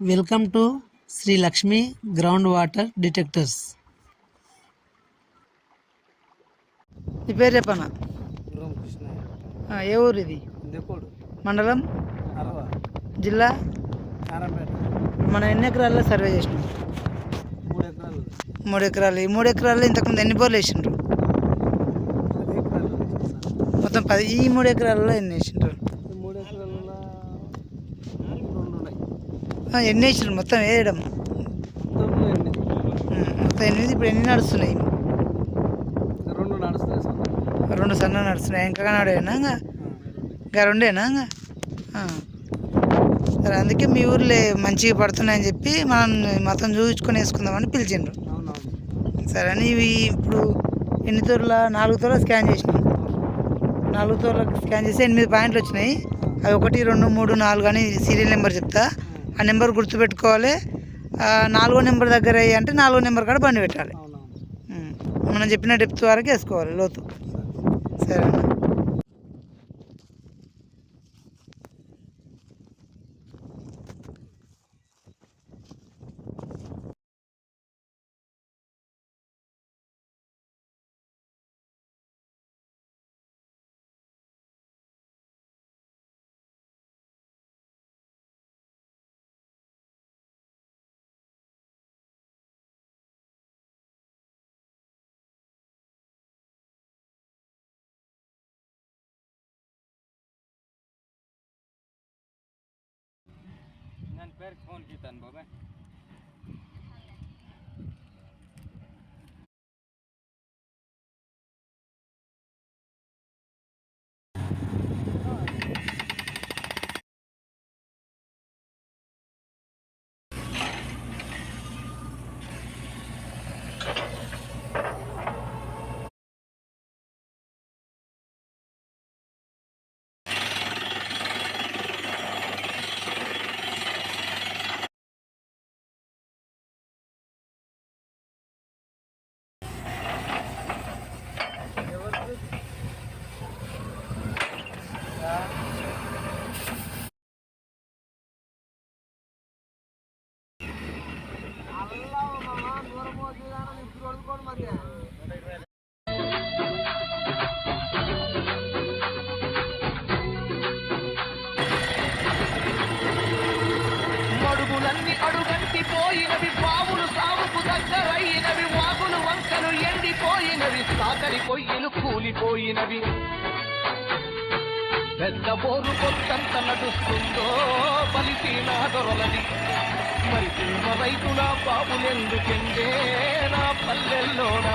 Welcome to Sri Lakshmi ground water detectors నీ పేరు చెప్పనా? గురం కృష్ణ ఆ, ఏ ఊరు ఇది? మండలం? అరవ. జిల్లా? మనం ఎన్ని ఎకరాల్లో సర్వే చేసినాం? మూడు ఎకరాలు మూడు ఎకరాలు ఈ మూడు ఎకరాల్లో ఇంతకుముందు ఎన్ని బోర్లు వేసిండ్రు? ఎకరాలు. మొత్తం పది ఈ మూడు ఎకరాల్లో ఎన్ని వేసిండ్రు ఈ మూడు ఎకరాలలో రెండు ఉన్నాయి ఆ, ఎన్ని మొత్తం వేయడం? మొత్తం ఎనిమిది. ఇప్పుడు ఎన్ని నడుస్తున్నాయి? రెండు సన్న నడుస్తున్నాయి. ఇంకా నడవేనా ఇంకా? రెండేనా. సరే అందుకే మీ ఊర్లో మంచిగా పడుతున్నాయని చెప్పి మనం మొత్తం చూపించుకొని వేసుకుందామని పిలిచిండ్రు. సరే అని ఇవి ఇప్పుడు ఎన్ని తోర్ల నాలుగు తోర్ల స్కాన్ చేసినాం. నాలుగు తోర్ల స్కాన్ చేసి ఎనిమిది పాయింట్లు వచ్చినాయి. అవి ఒకటి రెండు మూడు నాలుగు అని సీరియల్ నెంబర్ చెప్తా. ఆ నెంబర్ గుర్తుపెట్టుకోవాలి. నాలుగో నెంబర్ దగ్గర అయ్యి అంటే నాలుగో నెంబర్ కాడ బండి పెట్టాలి. మనం చెప్పిన డెప్త్ వరకు వేసుకోవాలి లోతు. సరేనా? ಬೇರೆ ಫೋನ್ ಗೀತಾನ್ ಬಾಬಾ బాబాయ్ మడుగులన్నీ అడుగంటి పోయినవి పావులు సాగుకు దగ్గరైనవి వాగులు వంకలు ఎండిపోయినవి సాకలి పొయ్యిలు కూలిపోయినవి. పెద్ద బోరు కొత్తంత నడుస్తుందో బలిసి నా దొరలది. మరి రైతు రైతుల బాబులెందుకెందే నా పల్లెల్లోనా?